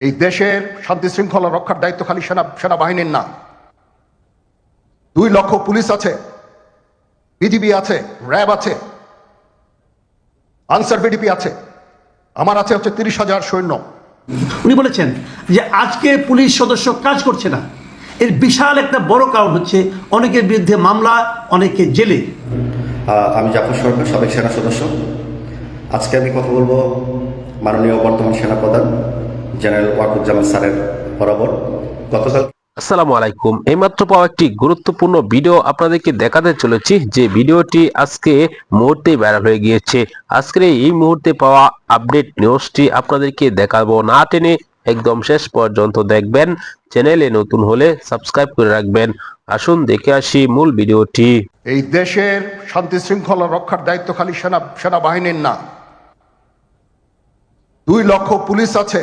এই দেশের শান্তি শৃঙ্খলা রক্ষার দায়িত্ব খালি সেনা সেনাবাহিনীর না। দুই লক্ষ পুলিশ আছে বিজিবি আছে র্যাব আছে আনসার বিডিপি আছে আমার আছে হচ্ছে তিরিশ হাজার সৈন্য। উনি বলেছেন যে আজকে পুলিশ সদস্য কাজ করছে না। এর বিশাল একটা বড় কারণ হচ্ছে অনেকের বিরুদ্ধে মামলা অনেকে জেলে। আহ, আমি জাফর সরকার সাবেক সেনা সদস্য। আজকে আমি কথা বলব মাননীয় বর্তমান সেনাপ্রধান জেনারেল ওয়াকুজ্জামান স্যারের বরাবর। গতকাল আসসালামু আলাইকুম। এইমাত্র পাওয়া একটি গুরুত্বপূর্ণ ভিডিও আপনাদেরকে দেখাতে চলেছি যে ভিডিওটি আজকে মুহূর্তে ভাইরাল হয়ে গিয়েছে। আজকের এই মুহূর্তে পাওয়া আপডেট নিউজটি আপনাদেরকে দেখাবো। না টেনে একদম শেষ পর্যন্ত দেখবেন। চ্যানেলে নতুন হলে সাবস্ক্রাইব করে রাখবেন। আসুন দেখে আসি মূল ভিডিওটি। এই দেশের শান্তি শৃঙ্খলা রক্ষার দায়িত্ব খালি সেনা সেনাবাহিনীর না। দুই লক্ষ পুলিশ আছে।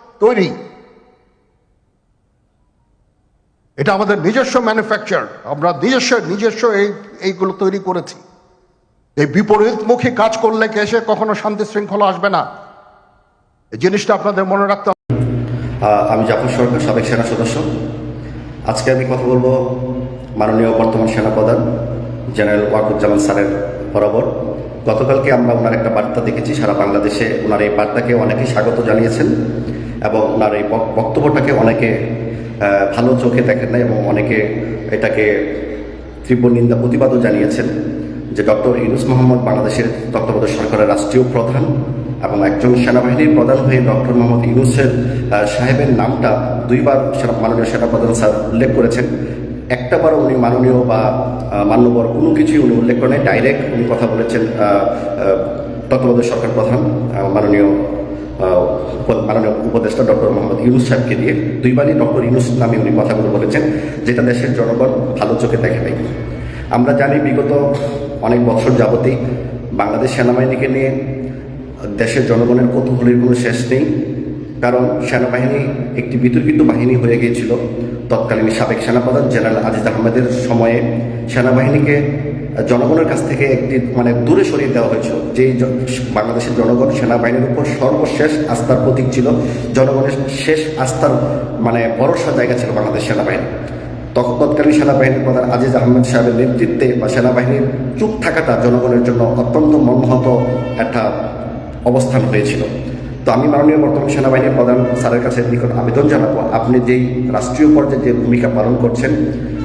তৈরি। এটা আমাদের নিজস্ব ম্যানুফ্যাকচার আমরা নিজস্ব নিজস্ব এই, এইগুলো তৈরি করেছি। এই বিপরীতমুখী কাজ করলে কে এসে কখনো শান্তি শৃঙ্খলা আসবে না? এই জিনিসটা আপনাদের মনে রাখতে হবে। আমি জাফর সরকার, সাবেক সেনা সদস্য। আজকে আমি কথা বলব মাননীয় বর্তমান সেনাপ্রধান, জেনারেল ওয়াকুজ্জামান স্যারের বরাবর। গতকালকে আমরা ওনার একটা বার্তা দেখেছি, সারা বাংলাদেশে ওনার এই বার্তাকে অনেকেই স্বাগত জানিয়েছেন। এবং ওনার এই বক্তব্যটাকে অনেকে ভালো চোখে দেখেন না এবং অনেকে এটাকে তীব্র নিন্দা, প্রতিবাদও জানিয়েছেন যে ডক্টর ইউনুস মোহাম্মদ বাংলাদেশের তত্ত্বাবধায়ক সরকারের রাষ্ট্রীয় প্রধান এবং একজন সেনাবাহিনীর প্রধান হয়ে ডক্টর মোহাম্মদ ইউনুসের সাহেবের নামটা দুইবার মাননীয় সেনাপ্রধান স্যার উল্লেখ করেছেন। একটাবারও উনি মাননীয় বা মান্যবর কোনো কিছুই উনি উল্লেখ করেন ডাইরেক্ট উনি কথা বলেছেন তত্ত্বাবধায়ক সরকার প্রধান মাননীয় মাননীয় উপদেষ্টা ডক্টর মোহাম্মদ ইউনুস সাহেবকে দিয়ে দুইবারই ডক্টর ইউনুস নামে উনি কথাগুলো বলেছেন, যেটা দেশের জনগণ ভালো চোখে দেখে নাই। আমরা জানি বিগত অনেক বছর যাবতেই বাংলাদেশ সেনাবাহিনীকে নিয়ে দেশের জনগণের কৌতূহলের কোনো শেষ নেই, কারণ সেনাবাহিনী একটি বিতর্কিত বাহিনী হয়ে গিয়েছিল। তৎকালীন সাবেক সেনাপ্রধান জেনারেল আজিজ আহমেদের সময়ে সেনাবাহিনীকে জনগণের কাছ থেকে একটি মানে দূরে সরিয়ে দেওয়া হয়েছিল। জ- বাংলাদেশের জনগণ সেনাবাহিনীর উপর সর্বশেষ আস্থার প্রতীক ছিল, জনগণের শেষ আস্থার মানে ভরসা জায়গা ছিল বাংলাদেশ সেনাবাহিনী। তখন তৎকালীন সেনাবাহিনীর প্রধান আজিজ আহমেদ সাহেবের নেতৃত্বে বা সেনাবাহিনীর চুপ থাকাটা জনগণের জন্য অত্যন্ত মর্মাহত একটা অবস্থান হয়েছিল। তো আমি মাননীয় বর্তমান সেনাবাহিনীর প্রধান স্যারের কাছে নিকট আবেদন জানাব, আপনি যেই রাষ্ট্রীয় পর্যায়ে যে ভূমিকা পালন করছেন,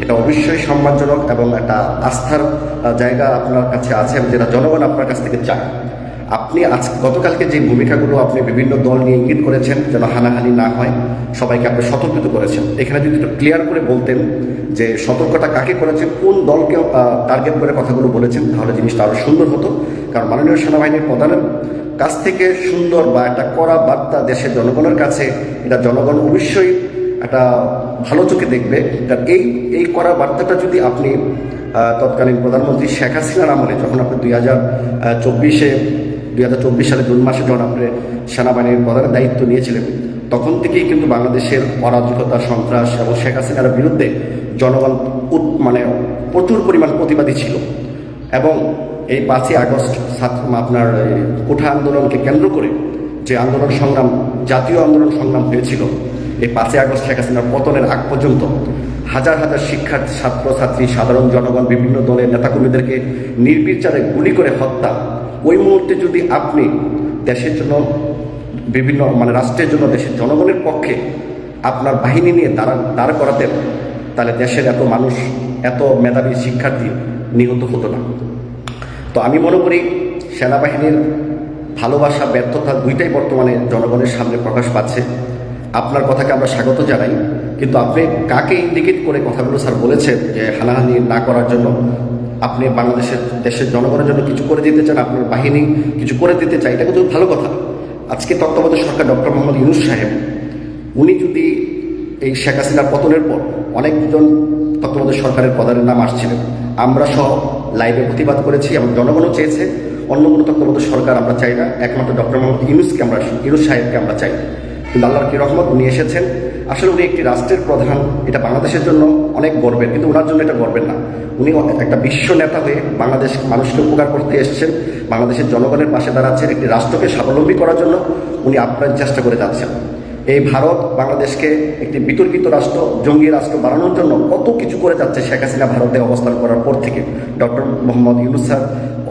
এটা অবশ্যই সম্মানজনক এবং একটা আস্থার জায়গা আপনার কাছে আছে যেটা জনগণ আপনার কাছ থেকে চায়। আপনি আজ গতকালকে যে ভূমিকাগুলো আপনি বিভিন্ন দল নিয়ে ইঙ্গিত করেছেন, যেন হানাহানি না হয়, সবাইকে আপনি সতর্কিত করেছেন। এখানে যদি একটু ক্লিয়ার করে বলতেন যে সতর্কতা কাকে করেছেন, কোন দলকে টার্গেট করে কথাগুলো বলেছেন, তাহলে জিনিসটা আরও সুন্দর হতো। কারণ মাননীয় সেনাবাহিনীর প্রধানের কাছ থেকে সুন্দর বা একটা করা বার্তা দেশের জনগণের কাছে, এটা জনগণ অবশ্যই একটা ভালো চোখে দেখবে। কারণ এই এই করা বার্তাটা যদি আপনি তৎকালীন প্রধানমন্ত্রী শেখ হাসিনার আমলে যখন আপনি দুই হাজার চব্বিশে, দুই হাজার চব্বিশ সালে জুন মাসে যখন আপনি সেনাবাহিনীর প্রধানের দায়িত্ব নিয়েছিলেন, তখন থেকেই কিন্তু বাংলাদেশের অরাজকতা, সন্ত্রাস এবং শেখ হাসিনার বিরুদ্ধে জনগণ মানে প্রচুর পরিমাণ প্রতিবাদী ছিল। এবং এই পাঁচই আগস্ট আপনার কোঠা আন্দোলনকে কেন্দ্র করে যে আন্দোলন সংগ্রাম, জাতীয় আন্দোলন সংগ্রাম হয়েছিল, এই পাঁচই আগস্ট শেখ হাসিনার পতনের আগ পর্যন্ত হাজার হাজার শিক্ষার্থী, ছাত্রছাত্রী, সাধারণ জনগণ, বিভিন্ন দলের নেতাকর্মীদেরকে নির্বিচারে গুলি করে হত্যা। ওই মুহূর্তে যদি আপনি দেশের জন্য, বিভিন্ন মানে রাষ্ট্রের জন্য, দেশের জনগণের পক্ষে আপনার বাহিনী নিয়ে দাঁড়া, দাঁড় করাতেন, তাহলে দেশের এত মানুষ, এত মেধাবী শিক্ষার্থী নিহত হতো না। তো আমি মনে করি সেনাবাহিনীর ভালোবাসা, ব্যর্থতা দুইটাই বর্তমানে জনগণের সামনে প্রকাশ পাচ্ছে। আপনার কথাকে আমরা স্বাগত জানাই, কিন্তু আপনি কাকে ইন্ডিকেট করে কথাগুলো স্যার বলেছেন যে হানাহানি না করার জন্য? আপনি বাংলাদেশের, দেশের জনগণের জন্য কিছু করে দিতে চান, আপনার বাহিনী কিছু করে দিতে চাই এটা কিন্তু ভালো কথা। আজকে তত্ত্বাবধায়ক সরকার ডক্টর মোহাম্মদ ইউনুস সাহেব, উনি যদি এই শেখ হাসিনার পতনের পর অনেকজন তত্ত্বাবধায়ক সরকারের প্রধানের নাম আসছিলেন, আমরা সহ লাইভে প্রতিবাদ করেছি এবং জনগণও চেয়েছে। অন্য কোনো তত্ত্বাবধায়ক সরকার আমরা চাই না। একমাত্র ডক্টর মোহাম্মদ ইউনুসকে আমরা, ইউনুস সাহেবকে আমরা চাই। কিন্তু আল্লাহর কি রহমত, উনি এসেছেন। আসলে উনি একটি রাষ্ট্রের প্রধান। এটা বাংলাদেশের জন্য অনেক গর্বের, কিন্তু ওনার জন্য এটা গর্বের না। উনি একটা বিশ্ব নেতা হয়ে বাংলাদেশ মানুষকে উপকার করতে এসেছেন। বাংলাদেশের জনগণের পাশে দাঁড়াচ্ছেন। একটি রাষ্ট্রকে স্বাবলম্বী করার জন্য উনি আপ্রাণ চেষ্টা করে যাচ্ছেন। এই ভারত বাংলাদেশকে একটি বিতর্কিত রাষ্ট্র, জঙ্গি রাষ্ট্র বানানোর জন্য কত কিছু করে যাচ্ছে শেখ হাসিনা ভারতে অবস্থান করার পর থেকে। ডক্টর মোহাম্মদ ইউনুস স্যার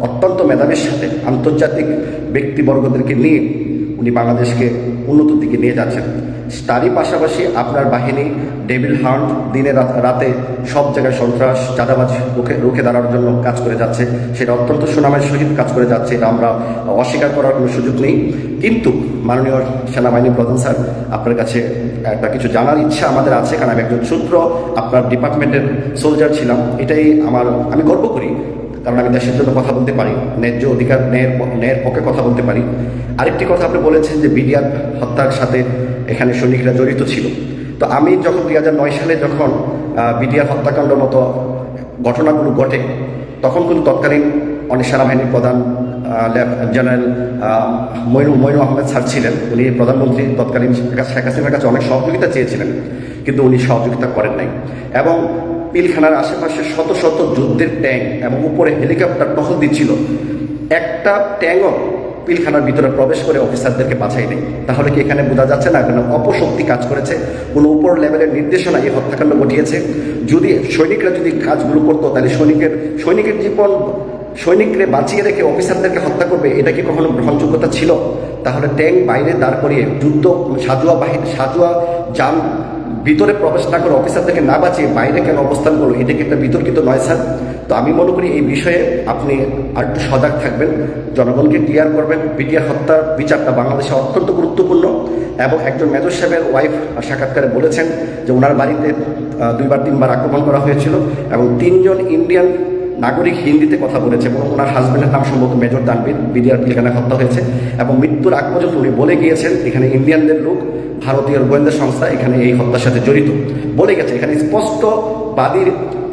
অত্যন্ত মেধাবীর সাথে আন্তর্জাতিক ব্যক্তিবর্গদেরকে নিয়ে উনি বাংলাদেশকে উন্নত দিকে নিয়ে যাচ্ছেন। তারই পাশাপাশি আপনার বাহিনী ডেভিল হান্ট দিনে রাতে সব জায়গায় সন্ত্রাস, চাঁদাবাজ রুখে রুখে দাঁড়ানোর জন্য কাজ করে যাচ্ছে। সেটা অত্যন্ত সুনামের সহিত কাজ করে যাচ্ছে, এটা আমরা অস্বীকার করার কোনো সুযোগ নেই। কিন্তু মাননীয় সেনাবাহিনী প্রধান স্যার, আপনার কাছে একটা কিছু জানার ইচ্ছা আমাদের আছে, কারণ আমি একজন সূত্র, আপনার ডিপার্টমেন্টের সোলজার ছিলাম। এটাই আমার, আমি গর্ব করি। কারণ আমি দেশের জন্য কথা বলতে পারি, ন্যায্য অধিকার, ন্যায়ের ন্যায়ের পক্ষে কথা বলতে পারি। আরেকটি কথা আপনি বলেছেন যে বিডিআর হত্যার সাথে এখানে সৈনিকরা জড়িত ছিল। তো আমি যখন দুই হাজার নয় সালে যখন বিডিআর হত্যাকাণ্ড মতো ঘটনাগুলো ঘটে, তখন কিন্তু তৎকালীন অনেক সেনাবাহিনীর প্রধান জেনারেল মইনু মইনু আহমেদ স্যার ছিলেন। উনি প্রধানমন্ত্রী তৎকালীন শেখ হাসিনার কাছে অনেক সহযোগিতা চেয়েছিলেন, কিন্তু উনি সহযোগিতা করেন নাই। এবং পিলখানার আশেপাশে শত শত যুদ্ধের ট্যাঙ্ক এবং উপরে হেলিকপ্টার টহল দিচ্ছিল একটা ট্যাঙ্কও পিলখানার ভিতরে প্রবেশ করে অফিসারদেরকে বাছাই নেই। তাহলে কি এখানে বোঝা যাচ্ছে না কেন অপশক্তি কাজ করেছে? কোনো উপর লেভেলের নির্দেশনা এই হত্যাকাণ্ড ঘটিয়েছে? যদি সৈনিকরা যদি কাজগুলো করতো, তাহলে সৈনিকের সৈনিকের জীবন সৈনিকরে বাঁচিয়ে রেখে অফিসারদেরকে হত্যা করবে, এটা কি কখনো গ্রহণযোগ্যতা ছিল? তাহলে ট্যাঙ্ক বাইরে দাঁড় করিয়ে যুদ্ধ সাজুয়া বাহিনী সাজুয়া যান ভিতরে প্রবেশ না করে অফিসারদেরকে না বাঁচিয়ে বাইরে কেন অবস্থান করল, এটা কি একটা বিতর্কিত নয়, স্যার? তো আমি মনে করি এই বিষয়ে আপনি আর একটু সজাগ থাকবেন, জনগণকে ক্লিয়ার করবেন বিটিআর হত্যার বিচারটা বাংলাদেশে অত্যন্ত গুরুত্বপূর্ণ এবং একজন মেজর সাহেবের ওয়াইফ সাক্ষাৎকারে বলেছেন যে ওনার বাড়িতে দুইবার, তিনবার আক্রমণ করা হয়েছিল এবং তিনজন ইন্ডিয়ান নাগরিক হিন্দিতে কথা বলেছে এবং ওনার হাজব্যান্ডের নাম সম্ভবত মেজর দানবীর বিডিআর পিলখানা হত্যা হয়েছে এবং মৃত্যুর আগ পর্যন্ত উনি বলে গিয়েছেন, এখানে ইন্ডিয়ানদের লোক, ভারতীয় গোয়েন্দা সংস্থা এখানে এই হত্যার সাথে জড়িত। বলে গেছে, এখানে স্পষ্ট বাদীর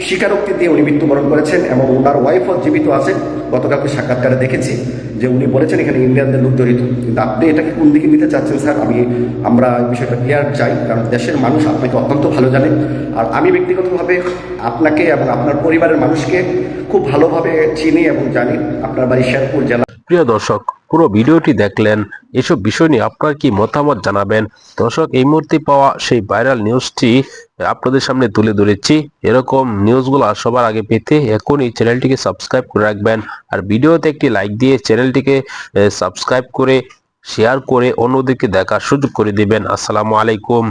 স্বীকারোক্তি দিয়ে উনি মৃত্যুবরণ করেছেন এবং ওনার ওয়াইফও জীবিত আছেন। গতকালকে সাক্ষাৎকারে দেখেছি যে উনি বলেছেন এখানে ইন্ডিয়ানদের লোক জড়িত। কিন্তু আপনি এটাকে কোন দিকে নিতে চাচ্ছেন স্যার? আমি, আমরা এই বিষয়টা ক্লিয়ার চাই, কারণ দেশের মানুষ আপনাকে অত্যন্ত ভালো জানে। আর আমি ব্যক্তিগতভাবে আপনাকে এবং আপনার পরিবারের মানুষকে খুব ভালোভাবে চিনি এবং জানি। আপনার বাড়ি শেরপুর জেলা। প্রিয় দর্শক পুরো ভিডিওটি দেখলেন। এসব বিষয় নিয়ে আপনার কি মতামত জানাবেন? দর্শক, এই মুহূর্তে পাওয়া সেই ভাইরাল নিউজটি আপনাদের সামনে তুলে ধরেছি। এরকম নিউজগুলো সবার আগে পেতে এখনই চ্যানেলটিকে সাবস্ক্রাইব করে রাখবেন। আর ভিডিওতে একটি লাইক দিয়ে চ্যানেলটিকে সাবস্ক্রাইব করে শেয়ার করে অন্যদেরকে দেখার সুযোগ করে দিবেন। আসসালামু আলাইকুম।